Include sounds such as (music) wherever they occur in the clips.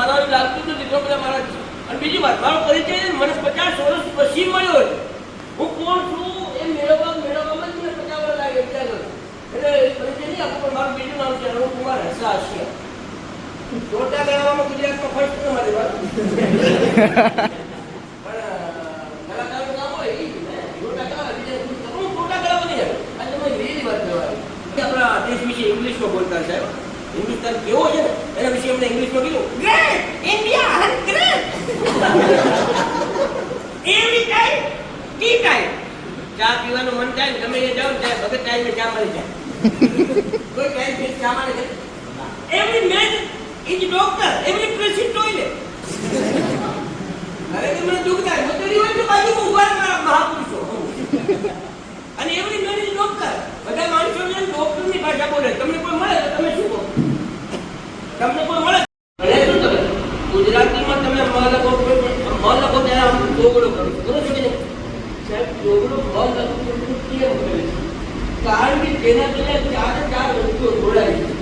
મારા લાગતું નથી એટલો બધા મારા છે. અને બીજી વાત મારો પરિચય મને પચાસ વર્ષ પછી મળ્યો છે. હું કોણ છું એ મેળવવા મેળવવામાં જ મને પચાસ વર્ષ લાગે વિચાર એટલે પરિચય નહીં આપો પણ મારું બીજું નામ છે અરુણ કુમાર હસા હસિયા ચોટા ગણાવવામાં ગુજરાતમાં ફર્સ્ટ નંબર છે (laughs) પણ કામ હોય વાત આપણા દેશ વિશે ઇંગ્લિશમાં બોલતા સાહેબ. હિન્દુસ્તાન કેવો છે ને? એના વિશે એમને ઇંગ્લિશમાં કીધું ગ્રેટ ઇન્ડિયા ગ્રેટ એવી ટાઈમ ટી ટાઈમ ચા પીવાનું મન થાય ને ગમે એ જાઓ ને ભગત ટાઈમ ચા મળી જાય. કોઈ ટાઈમ ફિક્સ ચા મળે છે every man is doctor every patient toilet અરે તમને દુઃખ થાય. મતલબ હોય તો બાજુ ઊભા મારા મહાપુરુષો. અને એવરી મેન ઇઝ ડોક્ટર બધા માણસો ડોક્ટરની ભાષા બોલે. તમને કોઈ મળે તો તમે શું તમને કોઈ મળે? ભલે શું તમે? ગુજરાતીમાં તમે મ લખો મ લખો ત્યારે આમ ચોગડો કરો. બરોબર છે નહીં? સાહેબ, ચોગડો મ લખો કેમ કરે છે? કારણ કે તેના જોડે ચારે ચાર વસ્તુઓ જોડાય છે.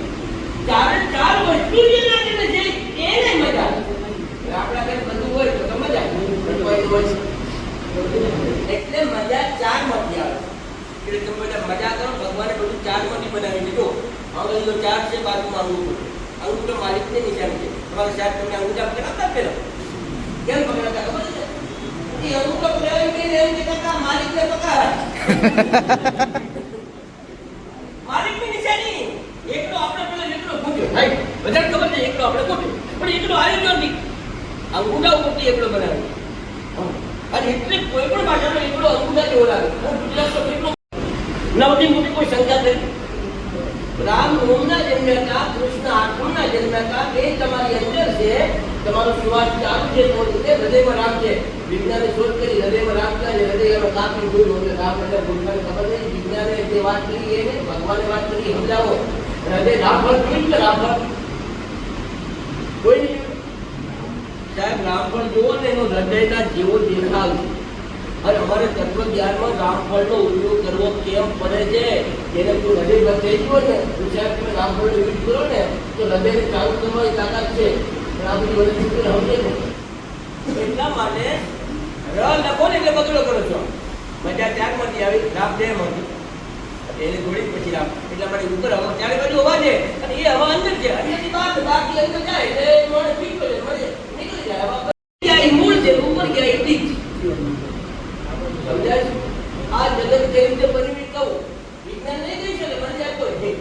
ચારે ચાર વસ્તુ જે લાગે ને જે એને મજા. આપણા ઘરે બધું હોય તો મજા હોય. એટલે મજા ચારમાંથી આવે. એટલે તમે બધા મજા કરો, ભગવાને બધું ચારમાંથી બનાવી દીધું. અંગ્રેજો ચાર છે, બાજુમાં અંગૂઠો અંગૂઠો માલિકને નિશાન છે. તમારા સાહેબ તમને અંગૂઠા પકડાતા પેલા? કેમ પકડાતા ખબર છે? એ અંગૂઠો પકડાવી કે એમ કે કાકા માલિકને પકડ. માલિકની નિશાની. એકલો આપણે પેલો એકલો ફૂટ્યો રાઈટ બધાને ખબર છે, એકલો આપણે ફૂટ્યો પણ એકલો આવ્યો નથી અંગૂઠા ઉપરથી એકલો બનાવ્યો. અને એટલે કોઈ પણ ભાષાનો એકલો અંગૂઠા જેવો લાગે. હું ગુજરાતનો કેટલો નવથી મોટી કોઈ સંખ્યા થઈ રામ નવમના જન્મ્યા હતા કૃષ્ણ આઠમના જન્મ્યા હતા એ તમારી અંદર છે, તમારો સુવાસ ચાલુ છે, તો તે હૃદયમાં રામ છે વિજ્ઞાને શોધ કરી હૃદયમાં રામ છે અને હૃદયમાં કાપી જોયું એટલે રામ એટલે ભૂલવાની ખબર નહીં. વિજ્ઞાને જે વાત કરી એને, ભગવાને વાત કરી, સમજાવો. હૃદય રામફળ જોયું છે રામફળ કોઈ? સાહેબ રામફળ જુઓ ને એનો હૃદયના જેવો દેખાવ છે. અને અમારે તત્વજ્ઞાનમાં રામફળનો ઉપયોગ કરવો કેમ પડે છે? એને તું હૃદય બંધ થઈ ગયો ને, તો તમે રામફળનો યુઝ કરો ને, તો હૃદયને ચાલુ કરવાની તાકાત છે. પણ આ બધી એટલા માટે ર લખો ને એટલે બગડો કરો છો. મજા ત્યારમાંથી આવી, રામ બે માંથી એને થોડી પછી રામ. એટલા માટે ઉપર હવા ચારે બાજુ હવા છે, અને એ હવા અંદર છે. અને એની બહાર બાકી અંદર જાય, એટલે મને ફીટ પડે મને નીકળી જાય, હવા જાય મૂળ છે, ઉપર ગયા એ બીજ સમજાય છે? આ જગત જે રીતે પરિમિત કહું વિજ્ઞાન નહીં કહી શકે મને જાય કોઈ નહીં.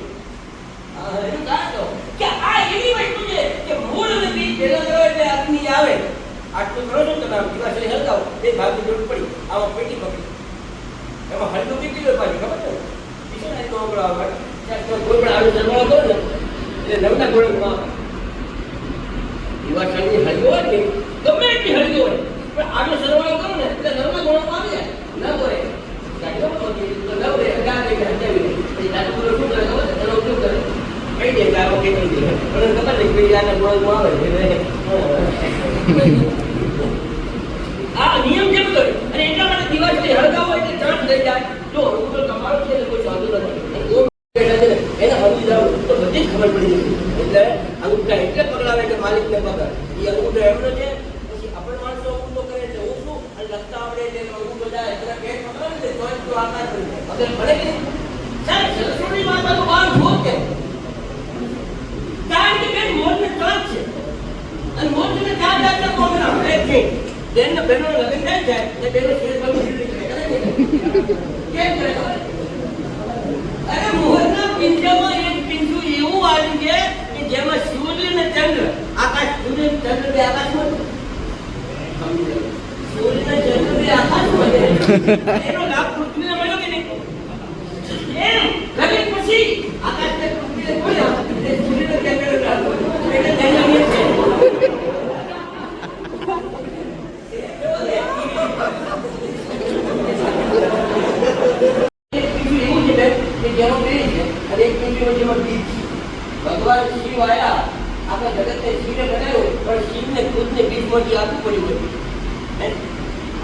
આ એનું કારણ કહું કે આ એવી વસ્તુ છે કે મૂળ અને બીજ ભેગા કરો એટલે અગ્નિ આવે આટલું કરો છો ને તમે આમ દિવાસળી બે ભાગની જરૂર પડી આમાં પેટી પકડી. એમાં હળવું કેટલી હોય પાછી, ખબર છે? પીછે ના તો ઓગળો આવે. ત્યાં કોઈ પણ આડું સરવાળો કરો ને? એટલે નવના ગોળકમાં આવે. દિવાસળીની હળવી હોય ને ગમે એટલી હળવી હોય. પણ આડો સરવાળો કરો ને, એટલે નવના ગોળકમાં આવી. જાય ન હોય દાખલો પકડી તો નવ રે અઢાર રે હજાવી રે પછી દાખલો પૂરો શું કરે ખબર છે? એનો ઉપયોગ કરે કઈ દે કે આ વખતે કઈ દે પણ ખબર નહીં કે આના ગોળકમાં આવે એટલે આ નિયમ જેમ કર્યો અને એટલા માટે દિવાસળી હળગાવો એટલે ચાંદ થઈ જાય જો હું તો તમારો છે એટલે કોઈ વાંધો નથી અને ઓમ બેઠા છે ને, એને હળવી જાવ તો બધી જ ખબર પડી જશે એટલે અંગૂઠા એટલે પકડાવે કે માલિકને પકડ. એ અંગૂઠો એમનો છે, પછી આપણે માણસો અંગૂઠો કરે એટલે હું શું? અને લખતા આવડે એટલે અંગૂઠો જાય એટલે પેટ પકડે ને તો જ તો આકાર કરી અગર ભલે કે? સાહેબ કે કારણ કે બેન છે. અને મોરને પ્રોગ્રામ એક મિનિટ બેનને બહેનો લગ્ન થાય છે એટલે બેનો શેર નીકળે કેમ કરે ખબર? અરે મોરના પિંજરામાં એક પિંજરું એવું આવ્યું છે કે જેમાં સૂર્ય ને ચંદ્ર આકાશ સૂર્ય ને ચંદ્ર બે આકાશમાં છે. સમજી લો. સૂર્ય ને ચંદ્ર બે આકાશમાં છે. એનો બીજું બીજું બીજ. ભગવાન શિવ આયા આખા જગતને શિવને પણ શિવને ખુદને બીજમાંથી આપવું પડ્યું હતું. હે?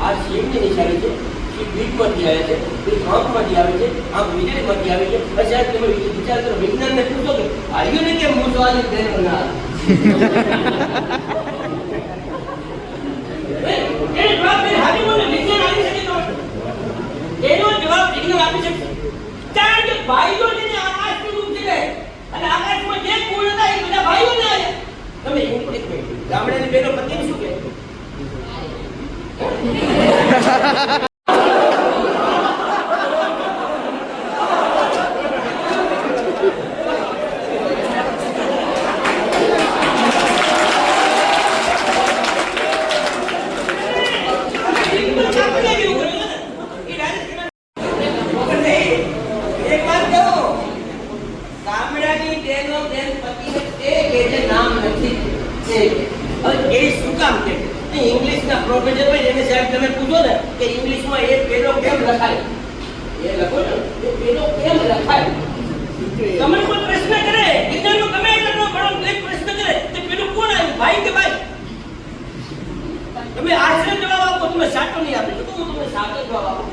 આ શિવની નિશાની છે એ ગ્રીકમાંથી આવે છે ગ્રીક આંખમાંથી આવે છે આંખ વિજયમાંથી આવે છે. પછી આ તમે વિચાર કરો વિજ્ઞાનને પૂછો કે આવ્યું ને કેમ (laughs) હું તો આજે ધ્યાન ના એનો જવાબ વિજ્ઞાન આપી શકે કારણ કે ભાઈઓ છે ને આકાશનું રૂપ છે અને આકાશમાં જે ગુણ હતા એ બધા ભાઈઓ ને તમે એક મિનિટ ગામડાની બેનો પત્ની શું કે (laughs) (laughs) ઇંગ્લિશના પ્રોફેસર હોય ને એને સાહેબ તમે પૂછો ને કે ઇંગ્લિશમાં એ પેલો કેમ લખાય? એ લખો ને. એ પેલો કેમ લખાય? તમને કોઈ પ્રશ્ન કરે? વિજ્ઞાનનો ગમે એટલો ભણો એક પ્રશ્ન કરે તે પેલું કોણ આવ્યું? ભાઈ કે ભાઈ? તમે આશ્રય જવાબ આપો, તમે સાચો નહીં આપી. શકો હું તમને સાચો જવાબ આપું.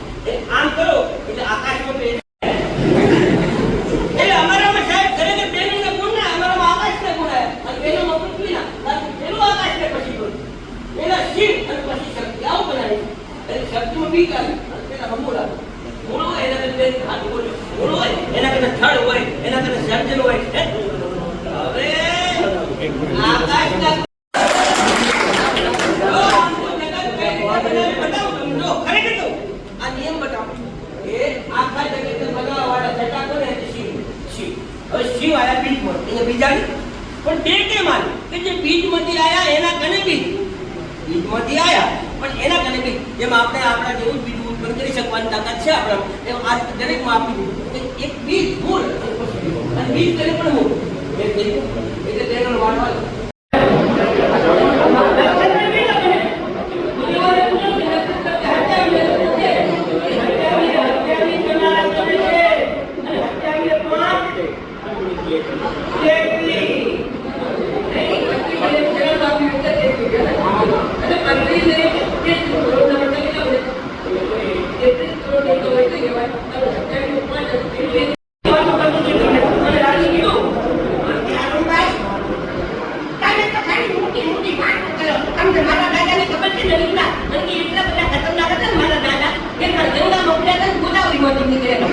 આમ કરો, એટલે આકાશમાં પેલું એટલે ગુણ ગુણ બેનોમાં પૃથ્વીના બાકી પેલું પછી ગુણ એના કરતા હાથ બોલ્યો મૂળ હોય એના કરતા થડ હોય એના કરતા સર્જન હોય? હવે આકાશના જો આમ તો જગત મેં બધાને બતાવું તમને. જો ખરેખર કહું, આ નિયમ બતાવું. એ આખા જગતને બનાવવાવાળા છતાં કોને? શિવ. આયા બીજમાં. અહીંયા બીજાની. પણ તે કેમ આવ્યું? કે જે બીજમાંથી આયા એના કને બીજ. માંથી આયા. પણ એના કને કંઈ જેમ આપણે આપણા જેવું જ બીજું ઉત્પન્ન કરી શકવાની તાકાત છે આપણામાં. એમ આ દરેકમાં આપી દીધું. એક બીજ મૂળ અને બીજ. કરે પણ મૂળ. એટલે તેનો વાળો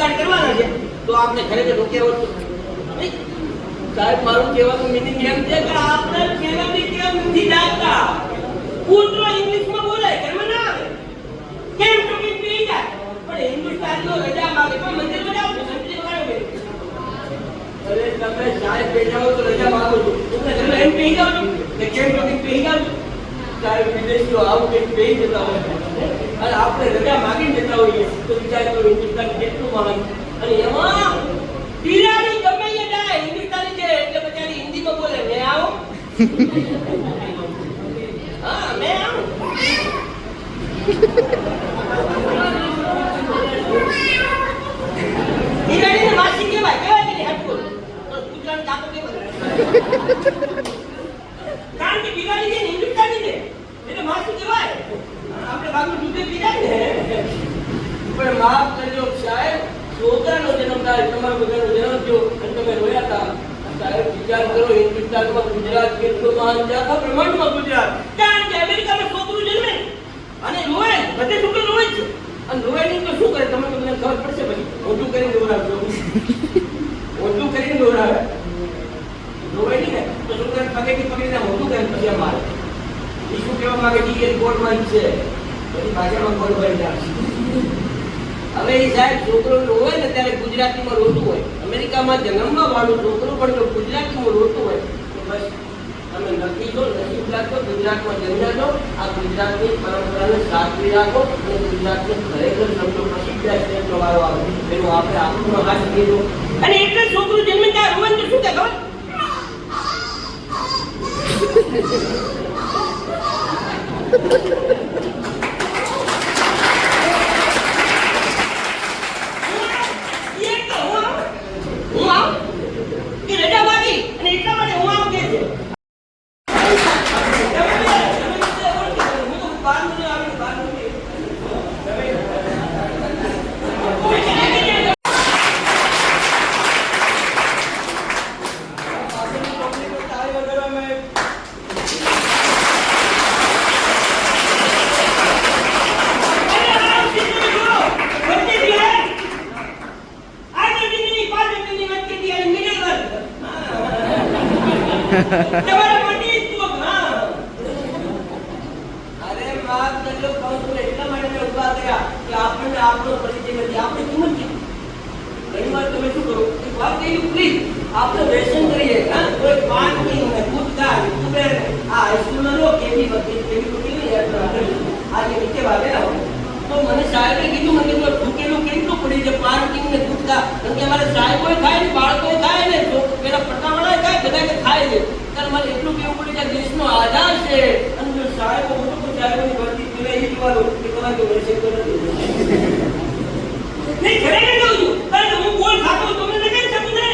બગાડ કરવાના છે તો આપણે ખરેખર રોક્યા હોત તો નહીં? સાહેબ, મારું કહેવાનું મિનિંગ એમ છે કે આપણે પેલાની કેમ નથી જાણતા કૂતરો ઇંગ્લિશમાં બોલાય, ઘરમાં ના આવે. કેમ તો કે પી જાય? પણ હિન્દુસ્તાનનો રજા માંગે પણ મંદિરમાં જાઓ તો સંતરી વગાડો બે અરે તમે સાહેબ બેઠા હો તો રજા માંગો છો. તમને ઘરમાં એમ પી જાઓ છો કે કેમ તો કે પી જાઓ છો? સાહેબ વિદેશીઓ આવું કંઈક પી જતા હોય અને આપણે રજા માગીને જતા હોઈએ તો વિચાર કરો હિન્દુસ્તાન કેટલું મહાન અને એમાં બિલાડી ગમે એ જાય હિન્દુસ્તાની છે એટલે બચારી હિન્દીમાં બોલે મેં આવો? (laughs) હા મેં આવું બિલાડીને માસી કહેવાય કહેવાય કે નહીં હટકું પણ કૂતરાને કાકો કહેવાય કારણ કે બિલાડી છે ને હિન્દુસ્તાની છે એટલે માસી કહેવાય આપણે બાગનું દૂધે પી જાય ને પણ માફ કરજો સાહેબ છોકરાનો જન્મ થાય તમારો બધાનો જન્મ થયો અને તમે રોયા હતા સાહેબ વિચાર કરો હિન્દુસ્તાનમાં ગુજરાત કેટલું મહાન છે? આખા બ્રહ્માંડમાં ગુજરાત. કારણ કે અમેરિકામાં છોકરું જન્મે. અને રોવે બધે છોકરા રોવે જ છે. અને ધોવાઈ તો શું કરે? તમે તો તમને ખબર પડશે પછી. મોટું કરીને દોરાવજો મોટું. કરીને દોરાવે. ધોવાઈ નહીં ને, તો શું કરે પગેથી પકડીને મોટું કરે પછી મારે. એ શું કહેવા માંગે છે એ કોર્ટમાં છે. પછી ભાષામાં કોર્ટ ભરી નાખશે હવે એ સાહેબ છોકરો હોય ને ત્યારે ગુજરાતીમાં રોતું હોય. અમેરિકામાં જન્મવા વાળું છોકરો પણ જો ગુજરાતીમાં રોતું હોય તમે નક્કી જો નસીબ રાખો, ગુજરાતમાં જન્મ્યા છો, આ ગુજરાતની પરંપરાને સાચવી રાખો અને ગુજરાતને ખરેખર શબ્દો પ્રસિદ્ધ છે તમારો આવે એનું આપણે આખું હાથ લીધો અને એક જ છોકરું જન્મે ત્યાં રોવન તો શું થાય ખબર એ તો હું આવું. હું આવું. એ રજા માંગી અને એટલા માટે હું આવું કહે છે. તમે બે- તમે બે ઓળખી લો. હું તો બહાર નથી આવ્યો, બહાર નથી. કોઈ છે કે નહીં? અરે આ દીકરી જો, વચ્ચે થી આય. આગળ દીકરી, પાછળ દીકરી, વચ્ચેથી આય, middle વર્ગ. તમારા માટે જ કોક, હા. અરે માં કેટલો કહું છું ને, એટલા માટે મેં ઊભા કર્યા કે આપણને આપણો પરિચય નથી આપણે કિંમત કીધી ઘણી વાર તમે શું કરો એક વાત કહી પ્લીઝ આપણે વ્યસન કરીએ હા કોઈ પાન પીને ને ગુટખા ને કુબેર ને આ હાઈસ્કૂલમાં લો કેવી વખતે કેવી વખતે નહીં યાદ રાખજો. આજે નીચે વાગેલા હોય તો મને સાહેબે કીધું મને કીધું ઢૂકેલું કેટલું પડી છે પાન પીને ને ગુટખા કારણ કે અમારે સાહેબોય ખાય ને બાળકોય ખાય ને તો પેલા પટ્ટાવાળાય ખાય બધા કે ખાય છે ત્યારે મારે એટલું કેવું પડ્યું કે આ દેશનો આધાર છે અને જો સાહેબો મોટો તો સાહેબોની ભરતી પેલા એ જોવાનું કે તમારે તો વ્યસન તો નથી નહીં ખરેખર કહું છું કારણ કે હું ગોળ ખાતો હોઉં તો તમને કહી શકું ને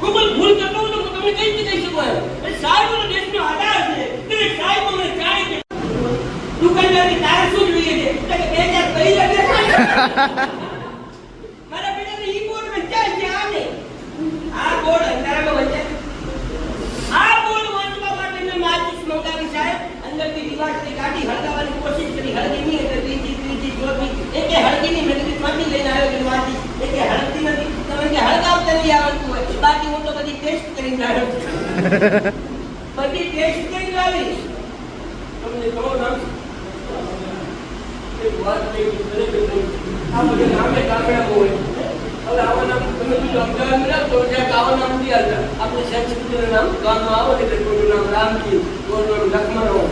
હું કોઈ ભૂલ કરતો હોઉં તો હું તમને કઈ રીતે કહી શકું એમ એ સાહેબોનો દેશનો આધાર છે કે સાહેબો મને ચાય કે દુકાનદારની તારે શું જોઈએ છે એટલે કે બે ચાર કહી દે મારા આવ્યો નથી. તમે હોય. બાકી હું તો બધી ટેસ્ટ કરીને લાવ્યો છું. બધી ટેસ્ટ કરીને લાવી. તમને કહો નામ એક વાત કહી કહું. આ બધા નામે ગામડામાં હોય હવે આવા નામ તમે બીજું અમદાવાદ મળ્યા તો જ્યાં આવા નામ નથી આવતા આપણે સંસ્કૃતિનું નામ ગામમાં આવો એટલે કોઈનું નામ રામજી કોઈનું લક્ષ્મણ હોય